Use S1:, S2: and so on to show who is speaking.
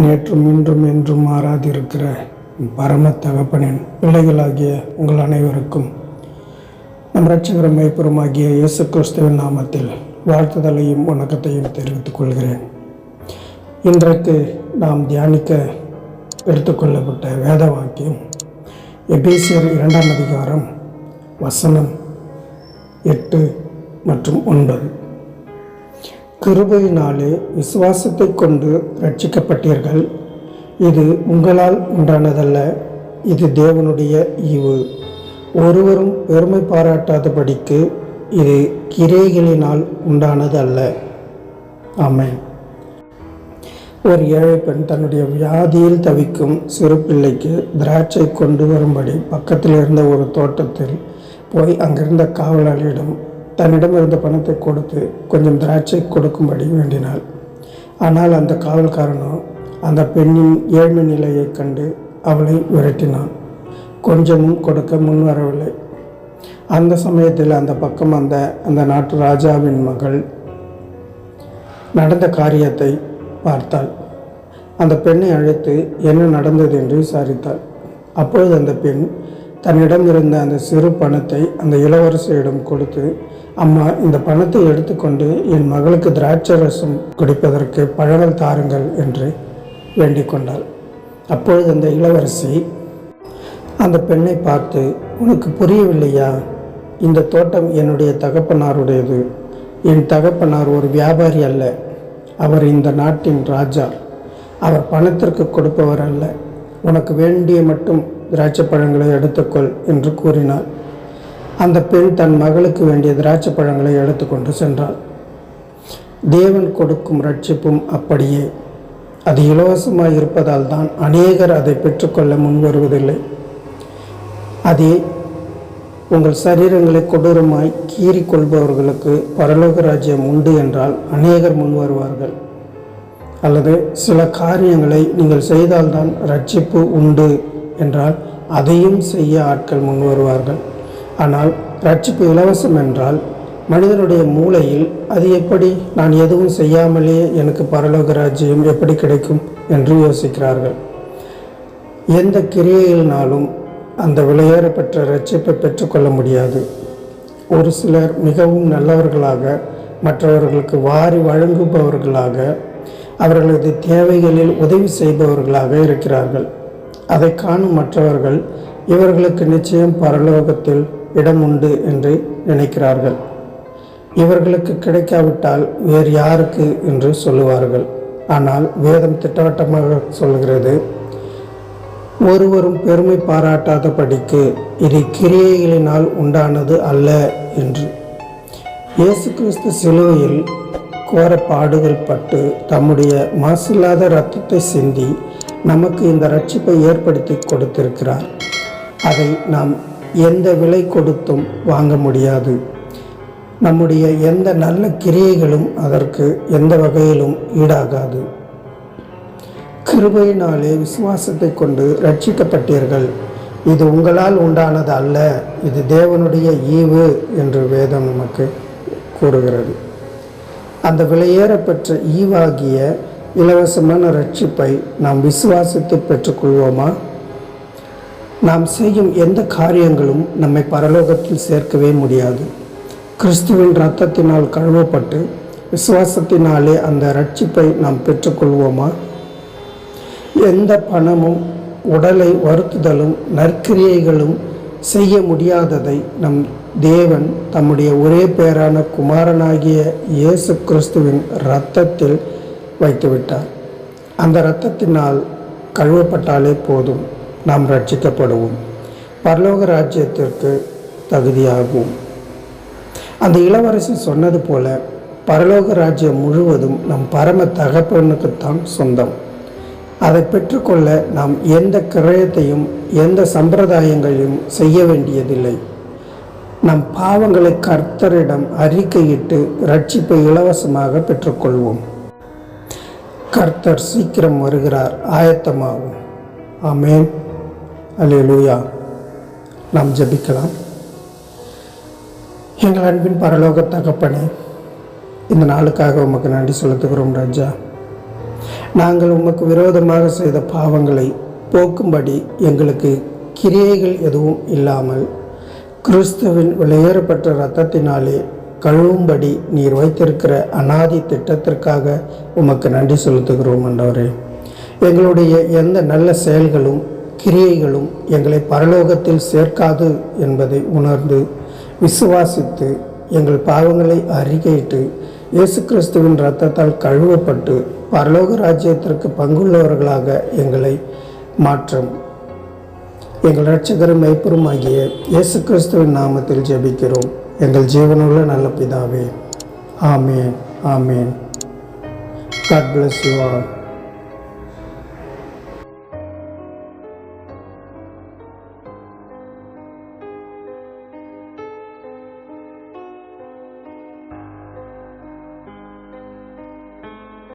S1: நேற்றும் இன்றும் என்றும் மாறாதிருக்கிற பரம தகப்பனின் பிள்ளைகளாகிய உங்கள் அனைவருக்கும் நம் ரட்சகரம் மைப்புறமாகிய இயேசு கிறிஸ்துவின் நாமத்தில் வாழ்த்துதலையும் வணக்கத்தையும் தெரிவித்துக் கொள்கிறேன். இன்றைக்கு நாம் தியானிக்க எடுத்துக்கொள்ளப்பட்ட வேத வாக்கியம் எபேசியர் இரண்டாம் அதிகாரம் வசனம் எட்டு மற்றும் ஒன்பது. கிருபையினாலே விசுவாசத்தை கொண்டு ரட்சிக்கப்பட்டீர்கள் இது உங்களால் உண்டானதல்ல. இது தேவனுடைய ஈவு. ஒருவரும் பெருமை பாராட்டாதபடிக்கு இது கிரைகளினால் உண்டானது அல்ல ஒரு ஏழை பெண் தன்னுடைய வியாதியில் தவிக்கும் சிறு பிள்ளைக்கு திராட்சை கொண்டு வரும்படி பக்கத்தில் இருந்த ஒரு தோட்டத்தில் போய் அங்கிருந்த காவலாளியிடம் தன்னிடம் இருந்த பணத்தை கொடுத்து கொஞ்சம் திராட்சை கொடுக்கும்படி வேண்டினாள். ஆனால் அந்த காவல்காரனோ அந்த பெண்ணின் ஏழ்மை நிலையைக் கண்டு அவளை விரட்டினான். கொஞ்சமும் கொடுக்க முன் வரவில்லை. அந்த சமயத்தில் அந்த பக்கம் அந்த அந்த நாட்டு ராஜாவின் மகள் நடந்த காரியத்தை பார்த்தாள். அந்த பெண்ணை அழைத்து என்ன நடந்தது? என்று விசாரித்தாள். அப்பொழுது அந்த பெண் தன்னிடம் இருந்த அந்த சிறு பணத்தை அந்த இளவரசியிடம் கொடுத்து அம்மா இந்த பணத்தை எடுத்துக்கொண்டு என் மகளுக்கு திராட்சை ரசம் குடிப்பதற்கு பழங்கள் தாருங்கள் என்று வேண்டிக் கொண்டாள். அப்பொழுது அந்த இளவரசி அந்த பெண்ணை பார்த்து உனக்கு புரியவில்லையா? இந்த தோட்டம் என்னுடைய தகப்பனாருடையது. என் தகப்பனார் ஒரு வியாபாரி அல்ல. அவர் இந்த நாட்டின் ராஜா. அவர் பணத்திற்கு கொடுப்பவர் அல்ல. உனக்கு வேண்டிய மட்டும் திராட்சை பழங்களை எடுத்துக்கொள் என்று கூறினார் அந்த பெண் தன் மகளுக்கு வேண்டிய திராட்சை பழங்களை எடுத்துக்கொண்டு சென்றாள். தேவன் கொடுக்கும் ரட்சிப்பும் அப்படியே. அது இலவசமாக இருப்பதால் தான் அநேகர் அதை பெற்றுக்கொள்ள முன்வருவதில்லை. அதே உங்கள் சரீரங்களை கொடூரமாய் கீறி கொள்பவர்களுக்கு பரலோக ராஜ்யம் உண்டு என்றால் அநேகர் முன் வருவார்கள் அல்லது சில காரியங்களை நீங்கள் செய்தால்தான் ரட்சிப்பு உண்டு. என்றால் அதையும் செய்ய ஆட்கள் முன் வருவார்கள். ஆனால் ரட்சிப்பு இலவசம் என்றால் மனிதனுடைய மூளையில் அது எப்படி? நான் எதுவும் செய்யாமலே எனக்கு பரலோக ராஜ்யம் எப்படி கிடைக்கும்? என்று யோசிக்கிறார்கள். எந்த கிரியையினாலும் அந்த விலையேற பெற்ற ரட்சிப்பை பெற்றுக்கொள்ள முடியாது. ஒரு சிலர் மிகவும் நல்லவர்களாக மற்றவர்களுக்கு வாரி வழங்குபவர்களாக அவர்களது தேவைகளில் உதவி செய்பவர்களாக இருக்கிறார்கள். அதை காணும் மற்றவர்கள் இவர்களுக்கு நிச்சயம் பரலோகத்தில் இடம் உண்டு என்று நினைக்கிறார்கள். இவர்களுக்கு கிடைக்காவிட்டால் வேறு யாருக்கு என்று சொல்லுவார்கள். ஆனால் வேதம் திட்டவட்டமாக சொல்கிறது ஒருவரும் பெருமை பாராட்டாதபடிக்கு இது கிரியைகளினால் உண்டானது அல்ல என்று. இயேசு கிறிஸ்து சிலுவையில் கோர பாடுகள் பட்டு தம்முடைய மாசில்லாத இரத்தத்தை சிந்தி நமக்கு இந்த ரட்சிப்பை ஏற்படுத்தி கொடுத்திருக்கிறார். அதை நாம் எந்த விலை கொடுத்தும் வாங்க முடியாது. நம்முடைய எந்த நல்ல கிரியைகளும் அதற்கு எந்த வகையிலும் ஈடாகாது. கிருபையினாலே விசுவாசத்தை கொண்டு ரட்சிக்கப்பட்டீர்கள் இது உங்களால் உண்டானது அல்ல. இது தேவனுடைய ஈவு என்று வேதம் நமக்கு கூறுகிறது. அந்த விலையேறப்பெற்ற ஈவாகிய இலவசமான ரட்சிப்பை நாம் விசுவாசித்து பெற்றுக்கொள்வோமா? நாம் செய்யும் எந்த காரியங்களும் நம்மை பரலோகத்தில் சேர்க்கவே முடியாது. கிறிஸ்துவின் இரத்தத்தினால் கழுவப்பட்டு விசுவாசத்தினாலே அந்த ரட்சிப்பை நாம் பெற்றுக்கொள்வோமா? எந்த பணமும் உடலை வருத்துதலும் நற்கிரியைகளும் செய்ய முடியாததை நம் தேவன் தம்முடைய ஒரே பேரான குமாரனாகிய இயேசு கிறிஸ்துவின் இரத்தத்தில் வைத்துவிட்டார். அந்த இரத்தத்தினால் கழுவப்பட்டாலே போதும். நாம் ரட்சிக்கப்படுவோம். பரலோக ராஜ்யத்திற்கு தகுதியாகும். அந்த இளவரசி சொன்னது போல பரலோக ராஜ்யம் முழுவதும் நம் பரம தகப்பனுக்குத்தான் சொந்தம். அதை பெற்றுக்கொள்ள நாம் எந்த கிரயத்தையும் எந்த சம்பிரதாயங்களையும் செய்ய வேண்டியதில்லை. நம் பாவங்களை கர்த்தரிடம் அறிக்கையிட்டு ரட்சிப்பை இலவசமாக பெற்றுக்கொள்வோம். கர்த்தர் சீக்கிரம் வருகிறார். ஆயத்தமாகும். ஆமேன். அல்லேலூயா. நாம் ஜெபிக்கலாம். எங்கள் அன்பின் பரலோக தகப்பனே இந்த நாளுக்காக உமக்கு நன்றி செலுத்துகிறோம் ராஜா. நாங்கள் உமக்கு விரோதமாக செய்த பாவங்களை போக்கும்படி எங்களுக்கு கிரியைகள் எதுவும் இல்லாமல் கிறிஸ்துவின் வெளியேறப்பட்ட இரத்தத்தினாலே கழுவும்படி நீர் வைத்திருக்கிற அனாதி திட்டத்திற்காக உமக்கு நன்றி செலுத்துகிறோம் என்றவரே எங்களுடைய எந்த நல்ல செயல்களும் கிரியைகளும் எங்களை பரலோகத்தில் சேர்க்காது என்பதை உணர்ந்து விசுவாசித்து எங்கள் பாவங்களை அறிக்கையிட்டு இயேசு கிறிஸ்துவின் இரத்தத்தால் கழுவப்பட்டு பரலோக ராஜ்யத்திற்கு பங்குள்ளவர்களாக எங்களை மாற்றும். எங்கள் இரட்சகரும் மெய்ப்பரும் ஆகிய இயேசு கிறிஸ்துவின் நாமத்தில் ஜெபிக்கிறோம். எங்கள் ஜீவனுள்ள நல்ல பிதாவே. ஆமேன் ஆமேன். God bless you all.